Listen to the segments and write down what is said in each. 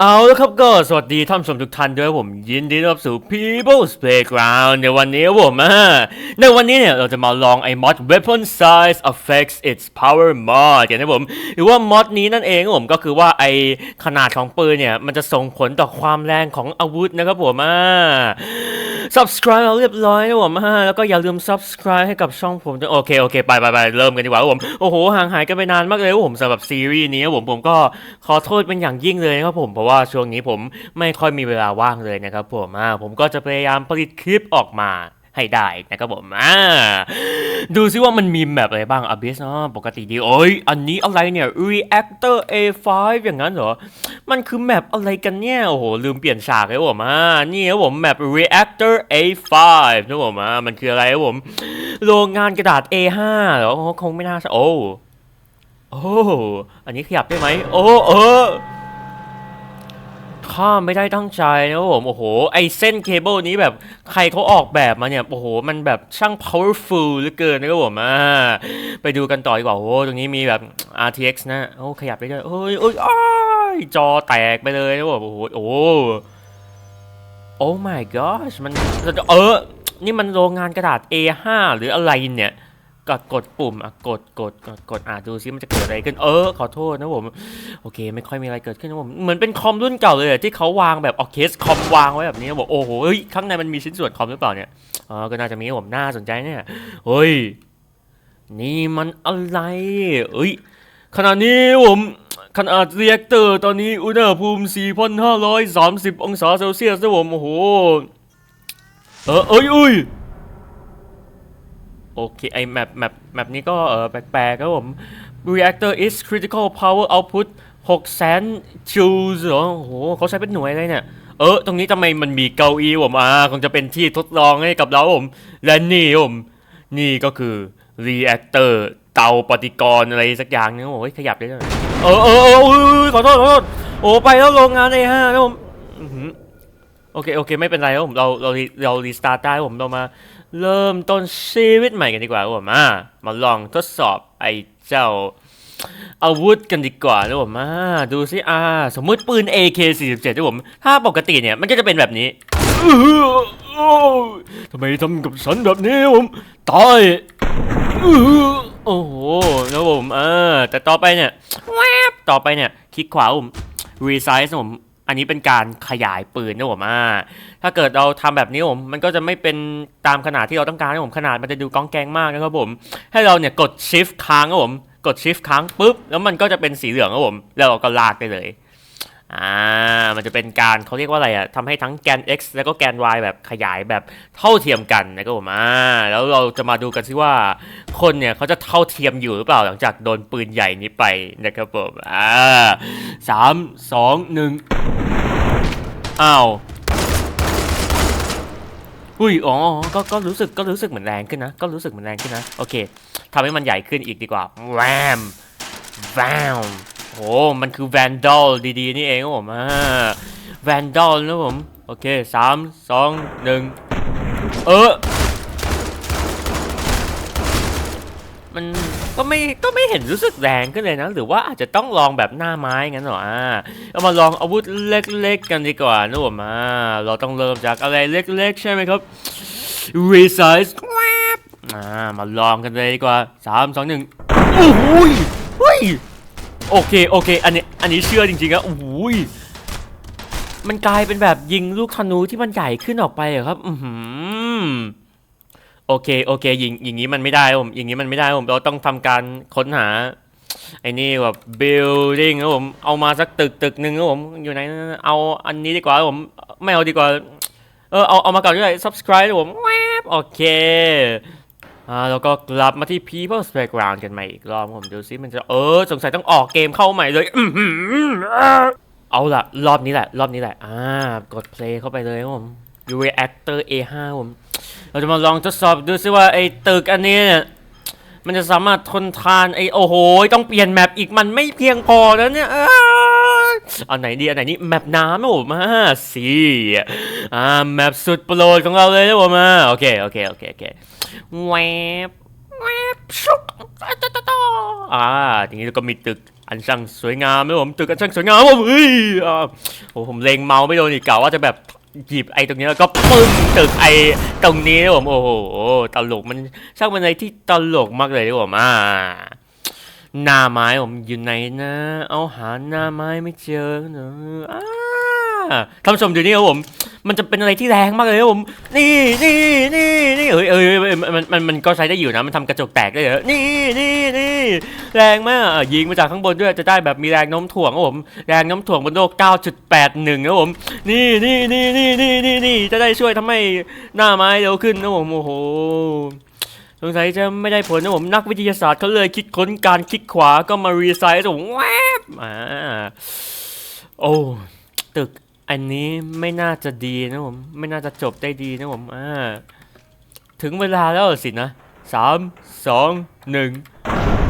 เอาละครับก็สวัสดีท่านผู้ชมทุกท่านด้วยผมยินดีต้อนรับสู่ People's Playground ในวันนี้ครับผมอ่าในวันนี้เนี่ยเราจะมาลองไอ้ mod weapon size affects its power mod กันนะผมหรือว่า mod นี้นั่นเองครับผมก็คือว่าไอ้ขนาดของปืนเนี่ยมันจะส่งผลต่อความแรงของอาวุธนะครับผมอ่า subscribe เราเรียบร้อยนะผมอ่าแล้วก็อย่าลืม subscribe ให้กับช่องผมด้วยโอเคโอเคไปไปไปเริ่มกันดีกว่าครับผมโอ้โหห่างหายกันไปนานมากเลยครับผมสำหรับซีรีส์นี้ครับผมผมก็ขอโทษเป็นอย่างยิ่งเลยนะครับผมราะว่าช่วงนี้ผมไม่ค่อยมีเวลาว่างเลยนะครับผมอ่าผมก็จะพยายามผลิตคลิปออกมาให้ได้นะครับผมอ่าดูซิว่ามันมีแมปอะไรบ้างอ b ิสเนาะปกติดีโอ้ยอันนี้อะไรเนี่ย reactor A5 อย่างนั้นเหรอ มันคือแมปอะไรกันเนี่ย โอ้โห ลืมเปลี่ยนฉากเลยผมอ่านี่ครับผมแมป reactor A5 นะผมอ่ามันคืออะไรครับผม โรงงานกระดาษ A5 เหรอคงไม่น่าใช่โอ้โอ้อันนี้ขยับได้ไหมโอ้เออ ข้าไม่ได้ตั้งใจนะครับผม โอ้โห ไอเส้นเคเบิลนี้แบบใครเขาออกแบบมาเนี่ย โอ้โห มันแบบช่าง powerful เหลือเกินนะครับผมอ่าไปดูกันต่อดีกว่า โอ้ตรงนี้มีแบบ RTX นะ โอ้ ขยับได้ด้วยโอ้ยโอ้ยอยจอแตกไปเลยนะครับผมโอ้โห โอ้โอ้ my gosh มัน เออ นี่มันโรงงานกระดาษ A5 หรืออะไรเนี่ย ก็กดปุ่มอะกดกดกดกดอะดูซิมันจะเกิดอะไรขึ้นเออขอโทษนะผมโอเค ไม่ค่อยมีอะไรเกิดขึ้นนะผมเหมือนเป็นคอมรุ่นเก่าเลยอะที่เขาวางแบบออเคสคอมวางไว้แบบนี้บอกโอ้โหเฮ้ยข้างในมันมีชิ้นส่วนคอมหรือเปล่าเนี่ยอ๋อก็น่าจะมีนะผมน่าสนใจเนี่ยเฮ้ยนี่มันอะไรเอ้ยขณะนี้ผมขนาดเรียกเตอร์ตอนนี้อุณหภูมิ4,530 องศาเซลเซียสนะผมโอ้โหเออเอ้ยอุ้ย โอเค ไอแมปแมปแมปนี้ก็เออแปลกๆครับผม reactor is critical power output 600,000 joules เหรอโอ้โหเขาใช้เป็นหน่วยอะไรเนี่ย เออ ตรงนี้ทำไมมันมีเก้าอี้ผมอ่าคงจะเป็นที่ทดลองให้กับเราผม และนี่ผม นี่ก็คือ reactor เตาปฏิกรณ์อะไรสักอย่างนึงโอ้ยขยับได้ด้วยเออเออเออขอโทษขอโทษโอ้ไปแล้วโรงงานไอ้ห้าแล้วผมโอเคโอเคไม่เป็นไรครับผมเราเราเรารีสตาร์ทได้ครับผมเรามา เริ่มต้นชีวิตใหม่กันดีกว่าครับผมอ่ามาลองทดสอบไอ้เจ้าอาวุธกันดีกว่านะผมอ่าดูสิอ่าสมมุติปืน AK47 นะผมถ้าปกติเนี่ยมันก็จะเป็นแบบนี้ทำไมทำกับฉันแบบนี้ผมตายอื้อโอ้โหนะผมเออแต่ต่อไปเนี่ยแวบต่อไปเนี่ยคลิกขวาผมรีไซส์ผม อันนี้เป็นการขยายปืนนะผมอ่าถ้าเกิดเราทำแบบนี้ผมมันก็จะไม่เป็นตามขนาดที่เราต้องการนะผมขนาดมันจะดูก้องแกงมากนะครับผมให้เราเนี่ยกด shift ค้างนะผมกด shift ค้างปุ๊บแล้วมันก็จะเป็นสีเหลืองครับผมแล้วเราก็ลากไปเลย อ่า มันจะเป็นการเขาเรียกว่าอะไรอะทำให้ทั้งแกน x แล้วก็แกน y แบบขยายแบบเท่าเทียมกันนะครับผมอ่าแล้วเราจะมาดูกันซิว่าคนเนี่ยเขาจะเท่าเทียมอยู่หรือเปล่าหลังจากโดนปืนใหญ่นี้ไปนะครับผมอ่าสามสองหนึ่งอ้าวอุ้ย อ๋อ ก็ ก็รู้สึก ก็รู้สึกเหมือนแรงขึ้นนะ ก็รู้สึกเหมือนแรงขึ้นนะ โอเค ทำให้มันใหญ่ขึ้นอีกดีกว่าแวมแวม โอ้มันคือแวนดอลดีๆ นี่เองครับผมอ่าแวนดอลนะผม โอเคสามสองหนึ่งเออ มันก็ไม่ก็ไม่เห็นรู้สึกแรงขึ้นเลยนะ หรือว่าอาจจะต้องลองแบบหน้าไม้งั้นหรออ่าเอามาลองอาวุธเล็กๆกันดีกว่านะผมอ่าเราต้องเริ่มจากอะไรเล็กๆ ใช่ไหมครับ resize อ่ามาลองกันเลยดีกว่าสามสองหนึ่งโอ้โหยเฮ้ย โอเคโอเค อันนี้อันนี้เชื่อจริงๆนะโอ้ยมันกลายเป็นแบบยิงลูกธนูที่มันใหญ่ขึ้นออกไปอะครับ อืโอเคโอเคยิงอย่างนี้มันไม่ได้ผมอย่างนี้มันไม่ได้ผมเราต้องทำการค้นหาไอ้นี่แบบ building ครับผมเอามาสักตึกตึกหนึ่งครับผมอยู่ไหนเอาอันนี้ดีกว่าผมไม่เอาดีกว่า เออเอาเอามาก่อนด้วย subscribe ครับผมโอเค อ่าแล้วก็กลับมาที่ People's Playground กันใหม่อีกรอบผมดูซิมันจะเออสงสัยต้องออกเกมเข้าใหม่เลยอื้อหือเอาล่ะ รอบนี้แหละ รอบนี้แหละอ่ากด play เข้าไปเลยครับผม Reactor A5 ผม เราจะมาลองทดสอบดูซิว่าไอ้ตึกอันนี้เนี่ยมันจะสามารถทนทานไอ้โอ้โห ต้องเปลี่ยนแมปอีกมันไม่เพียงพอแล้วเนี่ย เอ้ยอันไหนดีอันไหนนี่แมปน้ำนะผมมาสิอ่าแมปสุดโปรดของเราเลยนะผมมาโอเคโอเคโอเคโอเคแวบแวบชุกอ่าตตตอ่าทีนี้ก็มีตึกอันช่างสวยงามนะผมตึกอันช่างสวยงามผมเฮ้ยอ่าโอ้ผมเลงเมาไม่โดนอีกกะว่าจะแบบหยิบไอ้ตรงนี้แล้วก็ปึ้งตึกไอ้ตรงนี้นะผมโอ้โหตลกมันช่างเป็นอะไรที่ตลกมากเลยนะผมอ่า หน้าไม้ผมอยู่ไหนนะ เอาหาหน้าไม้ไม่เจอเนอะท่านผู้ชมดูนี่ครับผม มันจะเป็นอะไรที่แรงมากเลยครับผม นี่นี่นี่นี่เอ้ยเอ้ยเอ้ยมันมันมันก็ใช้ได้อยู่นะ มันทำกระจกแตกได้เหรอนี่นี่นี่แรงมากอ่ยิงมาจากข้างบนด้วยจะได้แบบมีแรงโน้มถ่วงครับผม แรงโน้มถ่วงบนโลก 9.81ครับผม นี่นี่นี่นี่นี่นี่นี่จะได้ช่วยทำให้หน้าไม้เร็วขึ้นนะผมโอ้โห สงสัยจะไม่ได้ผลนะผมนักวิทยาศาสตร์เขาเลยคิดค้นการคลิกขวาก็มารีไซส์ผมแวบอ่าโอ้ตึกอันนี้ไม่น่าจะดีนะผมไม่น่าจะจบได้ดีนะผมอ่าถึงเวลาแล้วสินะสามสองหนึ่ง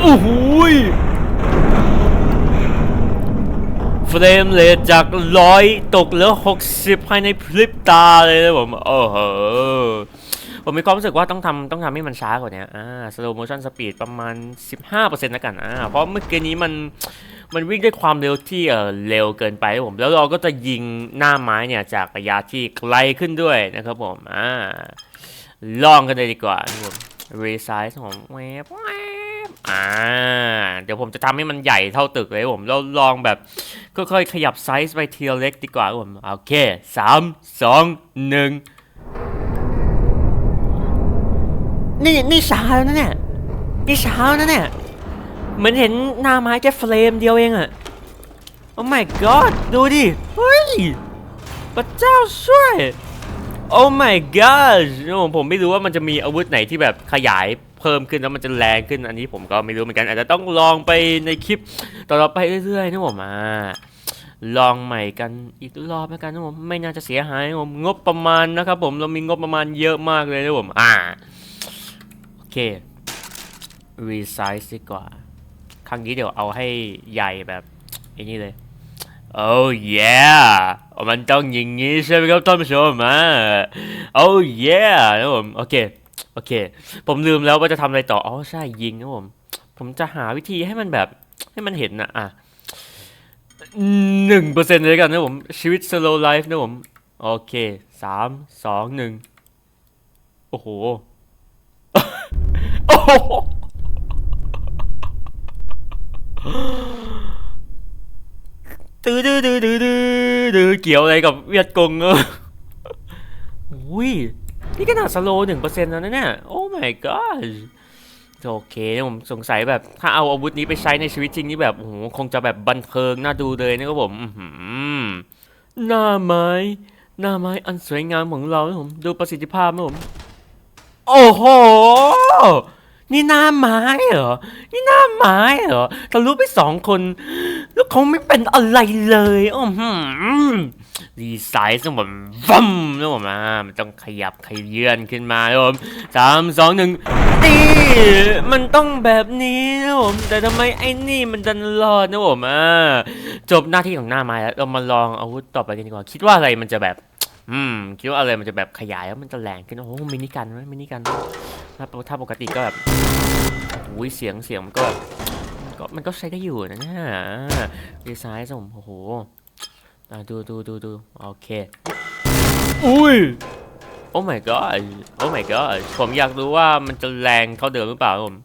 โอ้โหเฟรมเลทจากร้อยตกเหลือหกสิบภายในพริบตาเลยนะผมโอ้โห ผมมีความรู้สึกว่าต้องทำต้องทำให้มันช้ากว่านี้อ่า slow motion speed ประมาณ 15%แล้วกันอ่าเพราะเมื่อกี้นี้มันมันวิ่งด้วยความเร็วที่เออเร็วเกินไปผมแล้วเราก็จะยิงหน้าไม้เนี่ยจากระยะที่ไกลขึ้นด้วยนะครับผมอ่าลองกันเลยดีกว่าครับผม resize ของแวบแวบอ่าเดี๋ยวผมจะทำให้มันใหญ่เท่าตึกเลยผมแล้วลองแบบค่อยๆขยับไซส์ไปทีละเล็กดีกว่าผมโอเคสามสองหนึ่ง นี่นี่เช้าแล้วนะเนี่ยนี่เช้านะเนี่ยเหมือนเห็นหน้าไม้แค่เฟรมเดียวเองอะโอ้ my god ดูดิเฮ้ยพระเจ้าช่วยโอ้ my god ผมไม่รู้ว่ามันจะมีอาวุธไหนที่แบบขยายเพิ่มขึ้นแล้วมันจะแรงขึ้นอันนี้ผมก็ไม่รู้เหมือนกันอาจจะต้องลองไปในคลิปต่อไปเรื่อยๆนะผมอ่าลองใหม่กันอีกรอบแล้วกันนะผมไม่น่าจะเสียหายนะผมงบประมาณนะครับผมเรามีงบประมาณเยอะมากเลยนะผมอ่า เค resize ดีกว่า ครั้งนี้เดี๋ยวเอาให้ใหญ่แบบอ้นี่เลย oh yeah มันต้องอย่างงี้ใช่ไหมครับท่านผู้ชมอะ oh yeah นะผม โอเค โอเค ผมลืมแล้วว่าจะทำอะไรต่อ อ๋อ ใช่ ยิงนะผม ผมจะหาวิธีให้มันแบบ ให้มันเห็นนะอะหนึ่งเปอร์เซ็นต์เลยกันนะผม ชีวิต slow life นะผม โอเคสามสองหนึ่งโอ้โห ตื้อดื้อดื้อดื้อดื้อดื้อเกี่ยวอะไรกับเวียดกงเอออุ้ย นี่ขนาดสโลหนึ่งเปอร์เซ็นต์แล้วนะเนี่ย โอ้ my god โอเคผมสงสัยแบบถ้าเอาอาวุธนี้ไปใช้ในชีวิตจริงนี่แบบโอ้โหคงจะแบบบันเทิงน่าดูเลยนะครับผมหือหน้าไม้หน้าไม้อันสวยงามของเรานะผมดูประสิทธิภาพนะผม โอ้โห นี่หน้าไม้เหรอ นี่หน้าไม้เหรอทะลุไปสองคน แล้วเขาไม่เป็นอะไรเลยอือหือดีไซน์ต้องแบบวัมนะผมอะมันต้องขยับขยื่นขึ้นมานะผมสามสองหนึ่งนี่มันต้องแบบนี้นะผมแต่ทำไมไอ้นี่มันดันรอดนะผมอะจบหน้าที่ของหน้าไม้แล้วเรามาลองอาวุธต่อไปกันดีกว่า คิดว่าอะไรมันจะแบบ อืม คิดว่าอะไรมันจะแบบขยายแล้วมันจะแรงขึ้น โอ้โหมินิกันไหมมินิกัน ถ้าถ้าปกติก็แบบอุ้ยเสียงเสียงมันก็มันก็มันก็ใช้ได้อยู่นะเนี่ยดีไซน์ผมโอ้โหดูดูดูดูโอเค อุ้ยโอ้ my god โอ้ my god ผมอยากรู้ว่ามันจะแรงเท่าเดิมหรือเปล่าผม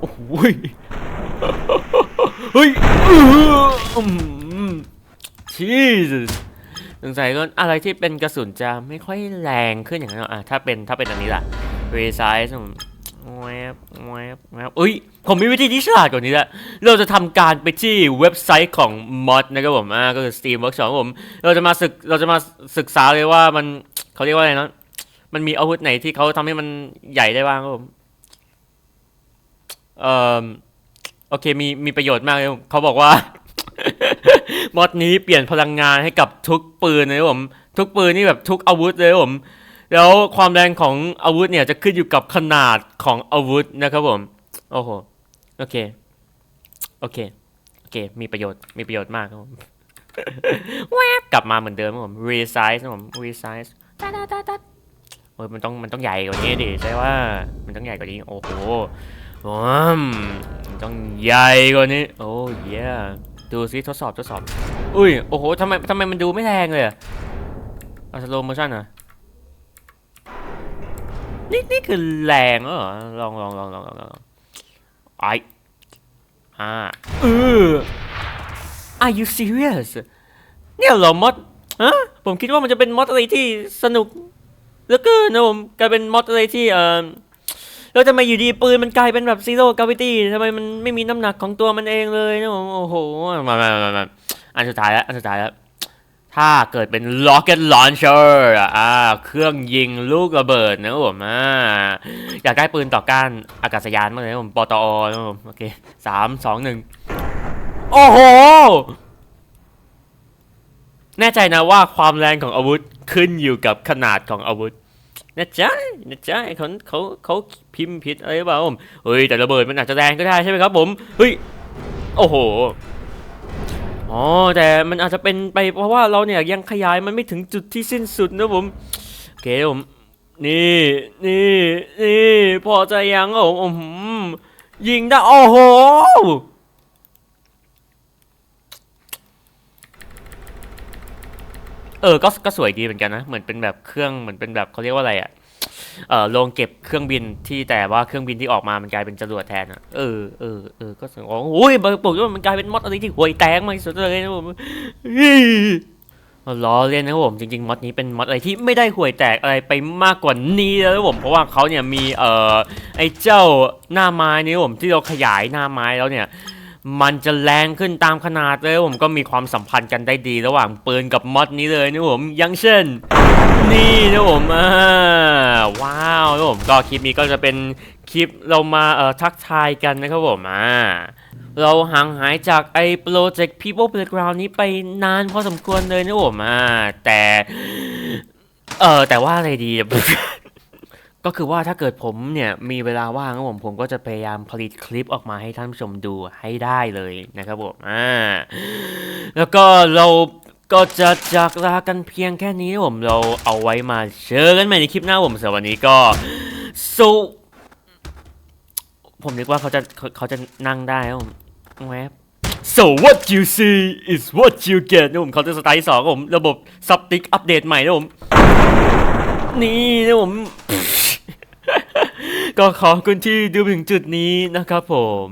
โอ้ยเฮ้ยอืม Jesus สงสัยก็อะไรที่เป็นกระสุนจะไม่ค่อยแรงขึ้นอย่างนั้นอะถ้าเป็นถ้าเป็นอันนี้ล่ะ resize แวบแวบแวบอุ้ย ผมมีวิธีที่ฉลาดกว่านี้ละเราจะทำการไปที่เว็บไซต์ของ mod นะครับผมอ่าก็คือ Steam Workshop ผม เราจะมาศึกเราจะมาศึกษาเลยว่ามันเขาเรียกว่าอะไรนะมันมีอาวุธไหนที่เขาทำให้มันใหญ่ได้บ้างครับผมเอ่อโอเคมีมีประโยชน์มากเลยเขาบอกว่า มอดนี้เปลี่ยนพลังงานให้กับทุกปืนเลยผม ทุกปืนนี่แบบทุกอาวุธเลยผม แล้วความแรงของอาวุธเนี่ยจะขึ้นอยู่กับขนาดของอาวุธนะครับผม โอ้โห โอเค โอเค โอเค มีประโยชน์ มีประโยชน์มากครับผมแวบกลับมาเหมือนเดิมครับผม resize ครับผม resize ตัดตัดตัดโอ้ยมันต้องมันต้องใหญ่กว่านี้ดิใช่ว่ามันต้องใหญ่กว่านี้ โอ้โหว้ามต้องใหญ่กว่านี้ โอ้เย ดูซิทดสอบทดสอบ อุ้ย โอ้โหทำไมทำไมมันดูไม่แรงเลยอะอะสโลโมชั่นอะนี่นี่คือแรงเหรอ ลองลองลองลองลองลองไออ่าเออ Are you serious เนี่ยเหรอมอดฮะผมคิดว่ามันจะเป็นมอดอะไรที่สนุกเหลือเกินนะผมกลายเป็นมอดอะไรที่เออ แล้วทำไมอยู่ดีปืนมันกลายเป็นแบบซีโร่กาวิตี้ทำไมมันไม่มีน้ำหนักของตัวมันเองเลยนะผมโอ้โหมามามามาอันสุดท้ายแล้วอันสุดท้ายแล้วถ้าเกิดเป็น rocket launcher อะอ่าเครื่องยิงลูกระเบิดนะผมอ่าอยากได้ปืนต่อก้านอากาศยานมากเลยผมปตอนะผมโอเคสามสองหนึ่งโอ้โห แน่ใจนะว่าความแรงของอาวุธขึ้นอยู่กับขนาดของอาวุธ นะจ๊ะนะจ๊ะเขาเขาเขาพิมพ์ผิดอะไรเปล่าผมเฮ้ยแต่ระเบิดมันอาจจะแรงก็ได้ใช่ไหมครับผมเฮ้ยโอ้โหอ๋อแต่มันอาจจะเป็นไปเพราะว่าเราเนี่ยยังขยายมันไม่ถึงจุดที่สิ้นสุดนะผมโอเคผมนี่นี่นี่พอใจยังครับผมยิงได้โอ้โห เออก็ก็สวยดีเหมือนกันนะ เหมือนเป็นแบบเครื่องเหมือนเป็นแบบเขาเรียกว่าอะไรอะเออโรงเก็บเครื่องบินที่แต่ว่าเครื่องบินที่ออกมามันกลายเป็นจรวดแทนอะเออเออเออก็สวยอ๋อโอ้ยบอกบอกว่ามันกลายเป็นมอดอะไรที่ห่วยแตกมากที่สุดเลยนะผมล้อเล่นนะครับผมจริงๆมอดนี้เป็นมอดอะไรที่ไม่ได้ห่วยแตกอะไรไปมากกว่านี้แล้วผมเพราะว่าเขาเนี่ยมีเอ่อไอ้เจ้าหน้าไม้นี่ผมที่เราขยายหน้าไม้แล้วเนี่ย มันจะแรงขึ้นตามขนาดเลยผมก็มีความสัมพันธ์กันได้ดีระหว่างปืนกับมอดนี้เลยนะผมยังเช่น นี่นะผมอ่าว้าวนะผมก็คลิปนี้ก็จะเป็นคลิปเรามาเอ่อทักทายกันนะครับผมอ่าเราห่างหายจากไอ้โปรเจกต์ People Playground นี้ไปนานพอสมควรเลยนะผมอ่าแต่ เออแต่ว่าอะไรดี ก็คือว่าถ้าเกิดผมเนี่ยมีเวลาว่างครับผมผมก็จะพยายามผลิตคลิปออกมาให้ท่านผู้ชมดูให้ได้เลยนะครับผมอ่าแล้วก็เราก็จะจากลากันเพียงแค่นี้ผมเราเอาไว้มาเจอกันใหม่ในคลิปหน้าผมสำหรับวันนี้ก็สุผมนึกว่าเขาจะเขาจะนั่งได้ครับผมแวบ so what you see is what you get นะผมเขาจะสไตล์สองผมระบบซับติกอัปเดตใหม่นะผม นี่นะผม ก็ขอบคุณที่ดูถึงจุดนี้นะครับผม